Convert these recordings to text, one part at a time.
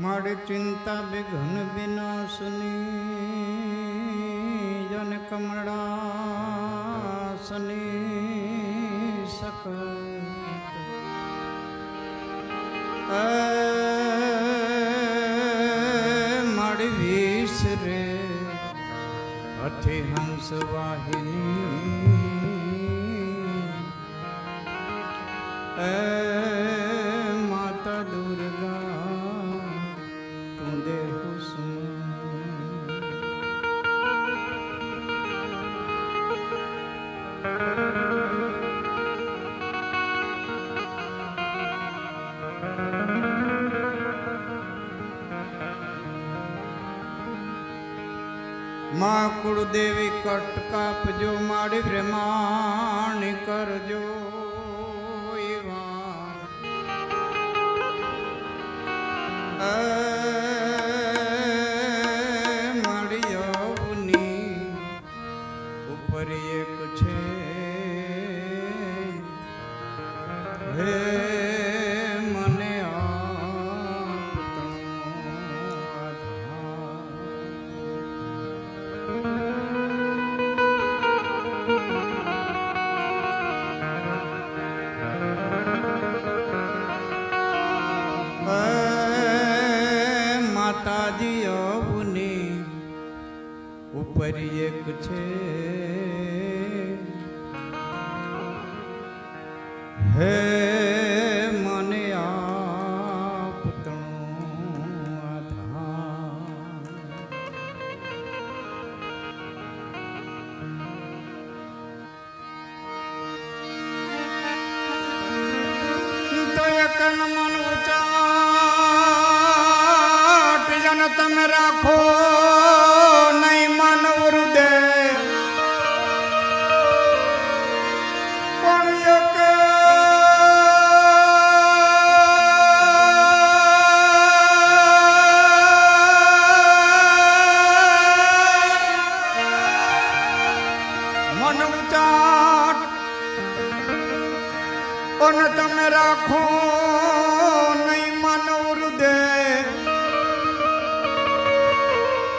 ਮੜ ਚਿੰਤਾ ਬਿਘਨ ਬਿਨਾਸਨੀ ਜਨ ਕਮੜਾ ਸਨੀ ਸਕਤ। ਮੜ ਵੀਸਰੇ ਅਠੇ ਹੰਸ ਵਾਹਿਨੀ। માં કટકાપજો કટ કાપજો મારી પ્રેમાણી કરજો. તમે રાખો નહીં મન ઉરુદે પણ એક મન ઉચાટ તમે રાખો.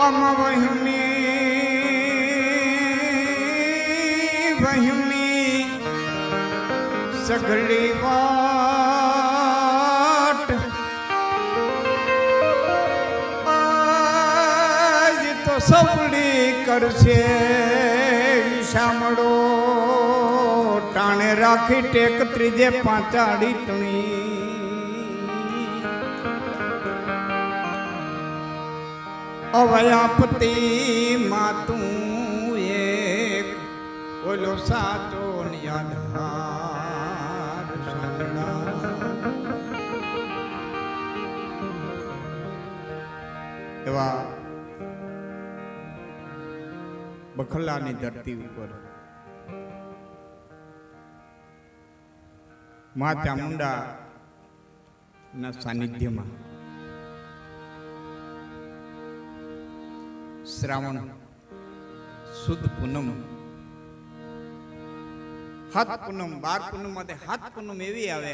વહમી વહમી સઘળી વાટ આજ તો સપડી કરશે સાંભળો ટાણે રાખી ટેક ત્રીજે પાંચાડી ટણી અવયાપતિ માતું એક. ઓલો સાચો યાદ એવા બખલાની ધરતી ઉપર મા મુંડા ના સાનિધ્યમાં શ્રાવણ, સુદ પૂનમ. હાથ પૂનમ, બાર પૂનમ માટે હાથ પૂનમ એવી આવે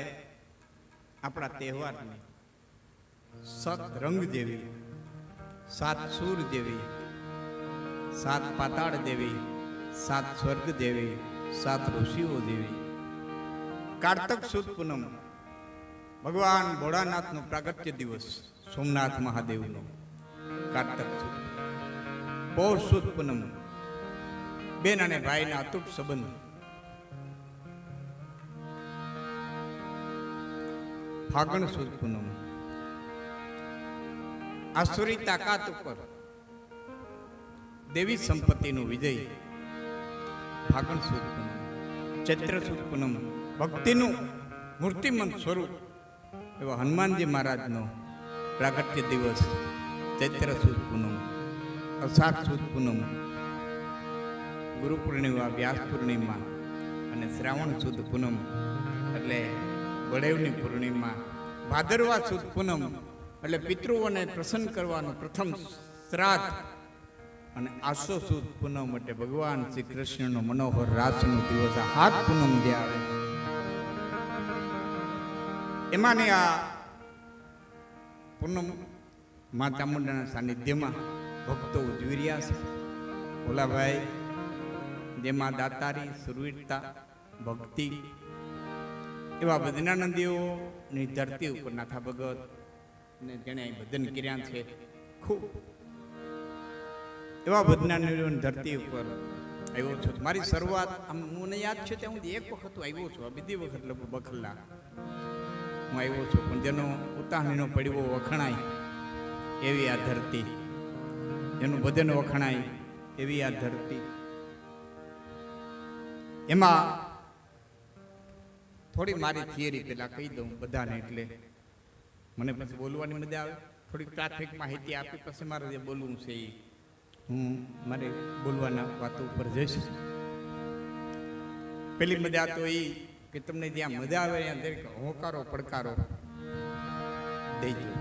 આપણા તહેવારની. સત રંગ દેવી સાત સૂર દેવી સાત પાતાળ દેવી સાત સ્વર્ગ દેવી સાત ઋષિઓ દેવી કાર્તક સુદ પૂનમ, ભગવાન ભોળાનાથનો પ્રાગટ્ય દિવસ, સોમનાથ મહાદેવનો કાર્તક સુદ પૌષ સુદ પૂનમ. બેન અને ભાઈના અતૂટ સંબંધ. ફાગણ સુદ પૂનમ. આસુરી તાકાત ઉપર દેવી સંપત્તિનો વિજય. ફાગણ સુદ પૂનમ. ચૈત્ર સુદ પૂનમ. ભક્તિનું મૂર્તિમંત સ્વરૂપ એવા હનુમાનજી મહારાજનો પ્રાગટ્ય દિવસ ચૈત્ર સુદ પૂનમ. અષાઢ સુદ પૂનમ. ગુરુ પૂર્ણિમા વ્યાસ પૂર્ણિમા અને શ્રાવણ સુદ પૂનમ. એટલે વડેવની પૂર્ણિમા ભાદરવા સુદ પૂનમ. એટલે પિતૃઓને પ્રસન્ન કરવાનો પ્રથમ શ્રાદ્ધ અને આસો સુદ પૂનમ એટલે ભગવાન શ્રી કૃષ્ણનો મનોહર રાસનો દિવસ હાથ પૂનમ જે આવે. એમાંની આ પૂનમ મા ચામુંડાના સાનિધ્યમાં ભક્તો ઉજવી રહ્યા છે. ભોલાભાઈ, જેમાં દાતારી, સુરવીરતા, ભક્તિ એવા ભજનાનંદીઓની ધરતી ઉપર નાથા ભગત ને જેણે ભજન કર્યા છે. ખૂબ એવા ભજનાનંદીઓની ધરતી ઉપર આવ્યો છું. મારી શરૂઆત આમ મને યાદ છે ત્યાં હું એક વખત આવ્યો છું. બીજી વખત લગભગ બખલા હું આવ્યો છું. પણ જેનો ઉતાહણીનો પડવો વખણાય એવી આ ધરતી. જેનું ભજન વખણાય એવી આ ધરતી. એમાં થોડી મારી થિયરી પેલા કહી દઉં બધાને એટલે. મને પછી બોલવાની મજા આવે. થોડીક ટ્રાફિક માહિતી આપી પછી મારે જે બોલવું છે એ હું મારે બોલવાના વાતો ઉપર જઈશ. પેલી મજા તો એ કે તમને જ્યાં મજા આવે ત્યાં દરેક હોકારો પડકારો દેજો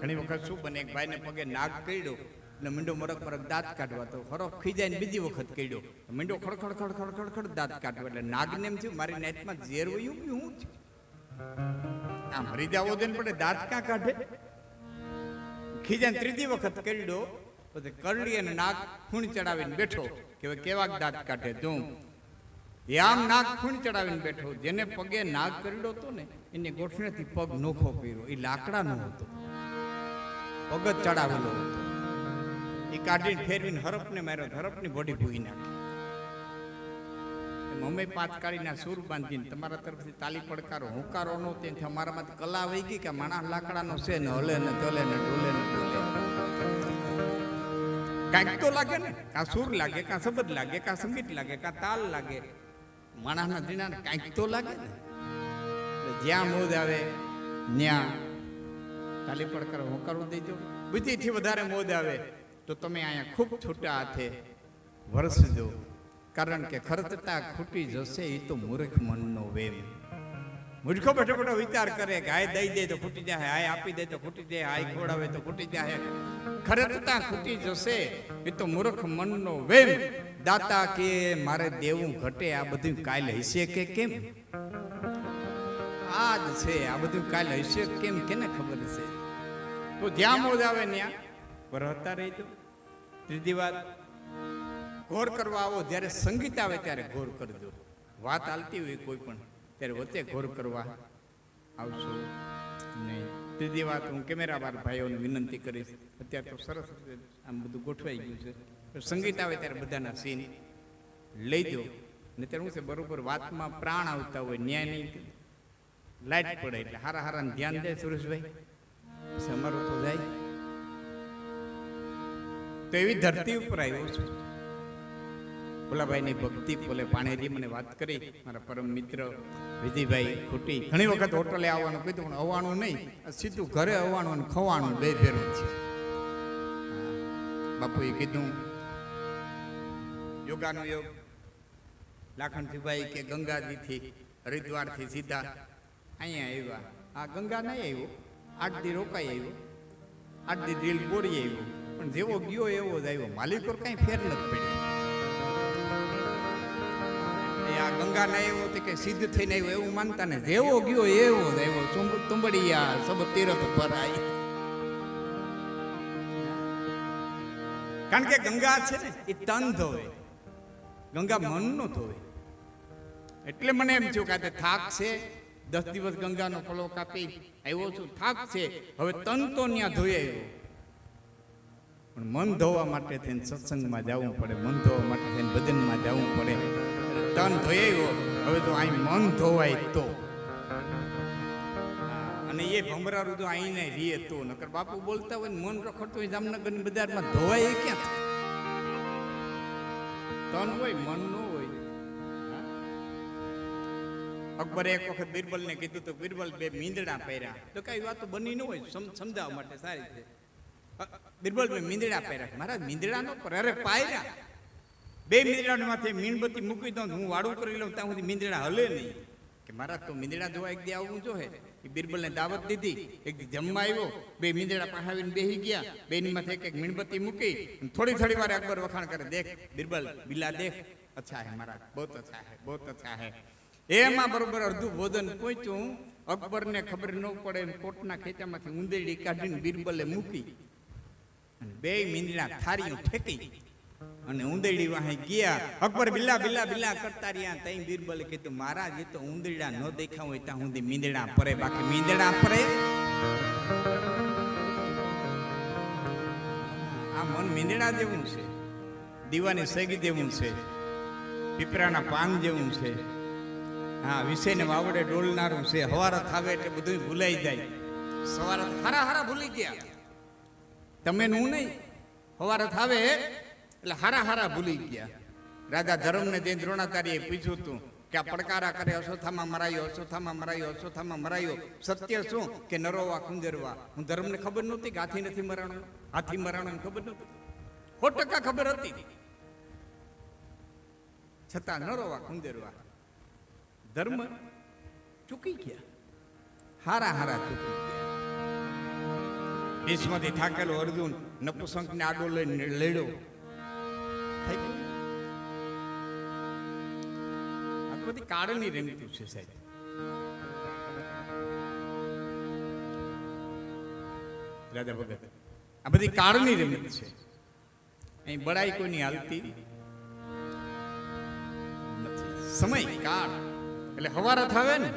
ઘણી વખત શું બને? ભાઈને પગે નાગ કર્યો એટલે મીંડો મરક મરક દાંત કાઢવા તો ખરો ખીજાઈને બીજી વખત કર્યો મીંડો ખડખડ ખડખડ ખડખડ દાંત કાઢવા. એટલે નાગને એમ થયું, મારી નેટમાં ઝેર વયું કે હું છું? આમ મરી જાવો દે પડે, દાંત ક્યાં કાઢે? ખીજાઈને ત્રીજી વખત કર્યો પછી કરડી અને નાગ ખૂણ ચડાવીને બેઠો. કે કેવાક દાંત કાઢે? જો યામ નાગ ખૂણ ચડાવીને બેઠો. જેને પગે નાગ કરડ્યો હતો ને, એને ગોઠણેથી પગ નોખો કર્યો. એ લાકડાનો હતો. જ ચડાવેલો એ કાઢીને ફેરવીને હરપને માર્યો હરપની બોડી ભૂઈ નાખી. મમ્મી પાંચ કાઢીના સૂર બાંધીને તમારા તરફથી તાલી પડકારો, હુંકારો નો તેથી અમારામાં કલા વહી ગઈ કે માણસ લાકડાનો છે ને હલે ને ચલે ને ડોલે ને ડોલે. કાંઈક તો લાગે ને, કાં સૂર લાગે, કાં શબ્દ લાગે, કાં સંગીત લાગે, કાં તાલ લાગે. માણસના જીણાને કાંઈક તો લાગે ને. જ્યાં મોજ આવે, ત્યાં તાલી પડકાર હોકારો દેજો બીજીથી વધારે મોજ આવે તો તમે અહીંયા ખૂબ છૂટા હાથે વરસજો કારણ કે ખર્ચતા ખૂટી જશે એ તો મૂર્ખ મનનો વેમ. મૂર્ખો બેઠો બેઠો વિચાર કરે કે હાય દઈ દે તો ખૂટી જાય, હાય આપી દે તો ખૂટી જાય, હાય ખોડાવે તો ખૂટી જાય. ખરતતા ખૂટી જશે એ તો મૂર્ખ મનનો વેમ. દાતા કે મારે દેવું ઘટે, આ બધું કાલ હશે કે કેમ? આ જ છે. આ બધું કાલ હશે. કેમ કેને ખબર છે? તો જ્યાં મોજ આવે ત્યાં વરહતા રહેજો ત્રીજી વાત. ઘોર કરવા આવો. જ્યારે સંગીત આવે ત્યારે ઘોર કરજો. વાત હાલતી હોય કોઈ પણ. ત્યારે વચ્ચે ઘોર કરવા આવશો નહીં. ત્રીજી વાત હું કેમેરાબાર ભાઈઓને વિનંતી કરીશ. અત્યારે તો સરસ આમ બધું ગોઠવાઈ ગયું છે. સંગીત આવે ત્યારે બધાના સીન લઈ દો. ને ત્યારે હું છે બરોબર વાતમાં પ્રાણ આવતા હોય ન્યાયની લાઈટ પડે એટલે હારા હારાને ધ્યાન દે સુરેશભાઈ. પછી તો જાય. તો એવી ધરતી ઉપર આવ્યો છું. ભોલાભાઈની ભક્તિ બોલે પાણેરી મને વાત કરી. મારા પરમ મિત્ર વિધિભાઈ ખોટી. ઘણી વખત હોટલે આવવાનું કીધું, પણ આવવાનું નહીં. સીધું ઘરે આવવાનું અને ખવાનું બે ફેરવું છે. બાપુએ કીધું, યોગાનો યોગ. લાખણજીભાઈ કે ગંગાજીથી હરિદ્વારથી સીધા અહીંયા આવ્યા. આ ગંગા નહીં આવ્યો. આઠ દી રોકાઈ આવ્યો. આઠ દી દિલ બોરી આવ્યો. પણ જેવો ગયો એવો જ આવ્યો. માલિકોર કાંઈ ફેર નથી પડ્યો. આ ગંગા ના આવ્યો તે કે સિદ્ધ થઈને આવ્યો એવું માનતા ને જેવો ગયો એવો જ આવ્યો. તુંબડિયા સબ તીરથ પર આવી કારણ કે ગંગા છે ને, એ તન ધોવે. ગંગા મન નો ધોવે. એટલે મને એમ થયું કે થાક છે. દસ દિવસ ગંગાનો પલો કાપી આવ્યો છું, થાક છે. હવે તન તો ત્યાં ધોઈ આવ્યો. પણ મન ધોવા માટે થઈને સત્સંગમાં જવું પડે, મન ધોવા માટે થઈને ભજનમાં જવું પડે. તન ધોઈ આવ્યો, હવે તો અહીં મન ધોવાય તો. અને એ ભમરા તો અહીં રીએ તો. નકર બાપુ બોલતા હોય મન રખડતો હોય જામનગરની બજારમાં ધોવાય ક્યાં તન હોય મન અકબરે એક વખત બિરબલને કીધું તો બિરબલ બે મીંદડા પહેર્યા. તો કઈ વાત બની ન હોય, સમ- સમજાવવા માટે સારી છે. બિરબલ બે મીંદડા પહેર્યા. મહારાજ, મીંદડા નો પર, અરે પાયરા. બે મીંદડા માથે મીણબત્તી મૂકી દઉં હું વાડું કરી લઉં, ત્યાં સુધી મીંદડા હલે નહીં. કે મારા તો મીંદડા જોવા એક દી આવવું જોઈએ. એ બિરબલને દાવત દીધી. એક જમવા આવ્યો. બે મીંદડા પહાવીને બેહી ગયા. બેની માથે એક એક મીણબત્તી મૂકી. થોડી થોડી વાર અકબર વખાણ કરે. દેખ, બિરબલ, બિલા દેખ. અચ્છા હે મારા બહુ અચ્છા હે, બહુ અચ્છા હે. એમાં બરોબર અડધું ભોજન પહોંચ્યું. અકબરને ખબર ન પડે એમ કોટના ખેંચામાંથી ઉંદેડી કાઢીને બિરબલે મૂકી. અને બે મીંદડા થારીઓ ઠેકી. અને ઉંદેડી વાહે ગયા. અકબર બિલ્લા બિલ્લા બિલ્લા કરતા રહ્યા. તઈ બિરબલે કીધું, મહારાજ, એ તો ઉંદેડા ન દેખા હોય ત્યાં સુધી મીંદડા પરે બાકી મીંદડા પરે આ મન મીંદડા જેવું છે. દીવાની સેગી જેવું છે. પીપરાના પાન જેવું છે. હા વિષયને વાવડે ડોલનારું છે. હવારત આવે એટલે બધું ભૂલાઈ જાય. સવારે હારા હારા ભૂલી ગયા. તમે હું નહીં. હવારત આવે એટલે હારા હારા ભૂલી ગયા. રાજા ધર્મને જે દ્રોણાચાર્યએ પૂછ્યું હતું કે આ પડકારા કરે અશ્વથામાં મરાયો અશ્વથામાં મરાયો અશ્વથામાં મરાયો. સત્ય શું? કે નરોવા, ખુંજરવા. હું ધર્મને ખબર નહોતી કે હાથી નથી મરાણો? હાથી મરાણો ખબર નહોતી? સો ખબર હતી. છતાં નરોવા, ખુંજરવા. ધર્મ ચૂકી ગયા. હારા હારા ચૂકી ગયા. ભીષ્મથી થાકેલો અર્જુન નપુસંકને આડો લઈને લડ્યો. થઈ ગયું? આ તો બધી કાળની રમતું છે સાહેબ. રાજા ભગત આ બધી કાળની રમત છે. અહીં બડાઈ કોઈની હાલતી સમય કાળ. એટલે હવારા થાવે ને?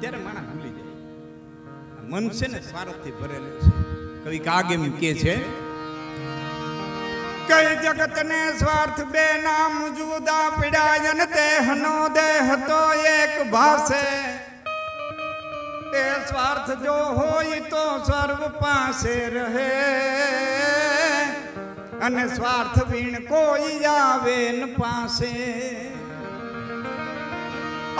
ત્યારે માણસ ભૂલી જાય. મન છે ને સ્વાર્થથી ભરેલું છે. કવિ કાગ કે છે, કઈ જગત ને સ્વાર્થ બે નામ જુદા પીડાય તે હનો દેહ તો એક ભાષે એ સ્વાર્થ જો હોય તો સર્વ પાસે રહે. અને સ્વાર્થ વીણ કોઈ આવે ન પાસે.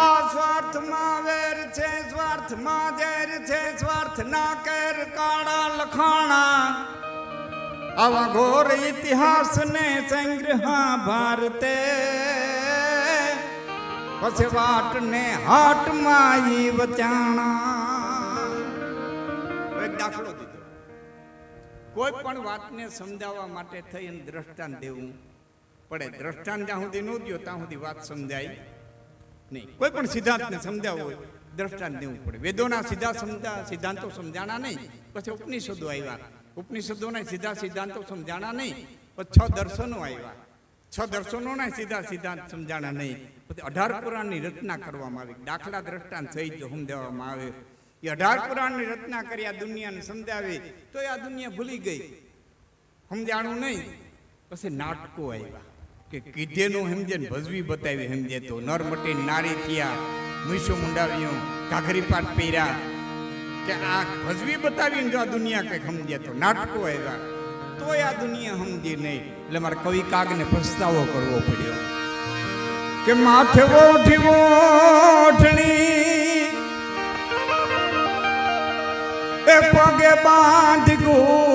સ્વાર્થમાં વેર છે, સ્વાર્થમાં ઝેર છે સ્વાર્થ ના કેર લખાણા. આવા ઘોર ઇતિહાસને સંગ્રહા ભારતે. પછી વાટને હાટમાં ઈ વચાણા. એક દાખલો કોઈ પણ વાતને સમજાવવા માટે થઈને દ્રષ્ટાંત દેવું પડે. દ્રષ્ટાંત જ્યાં સુધી ન દો ત્યાં સુધી વાત સમજાય. નહીં. કોઈ પણ સિદ્ધાંતને સમજાવવો હોય, દ્રષ્ટાંત દેવું પડે. વેદોના સીધા સમજા, સિદ્ધાંતો સમજાણા નહીં. પછી ઉપનિષદો આવ્યા. ઉપનિષદોના સીધા સિદ્ધાંતો સમજાણા નહીં. પછી છ દર્શનો આવ્યા. છ દર્શનોના સીધા સિદ્ધાંત સમજાણા નહીં. પછી અઢાર પુરાણની રચના કરવામાં આવી. દાખલા દ્રષ્ટાંત સહિત સમજાવવામાં આવે. એ અઢાર પુરાણની રચના કરી આ દુનિયાને સમજાવી, તો એ આ દુનિયા ભૂલી ગઈ. સમજાણું નહીં. પછી નાટકો આવ્યા. કે કીધેનું સમજે ને ભજવી બતાવી સમજે તો નર મટી નારી થયા મૂસો મુંડાવ્યું ઘાઘરી પાટ પહેર્યા. કે આ ભજવી બતાવીને જો આ દુનિયા કંઈક સમજે તો નાટકો આવ્યા. તોય આ દુનિયા સમજી નહીં. એટલે મારે કવિ કાગને પસ્તાવો કરવો પડ્યો. કે માથે ઓઠી ઓઠણી એ પગે બાંધ ઘૂઘરા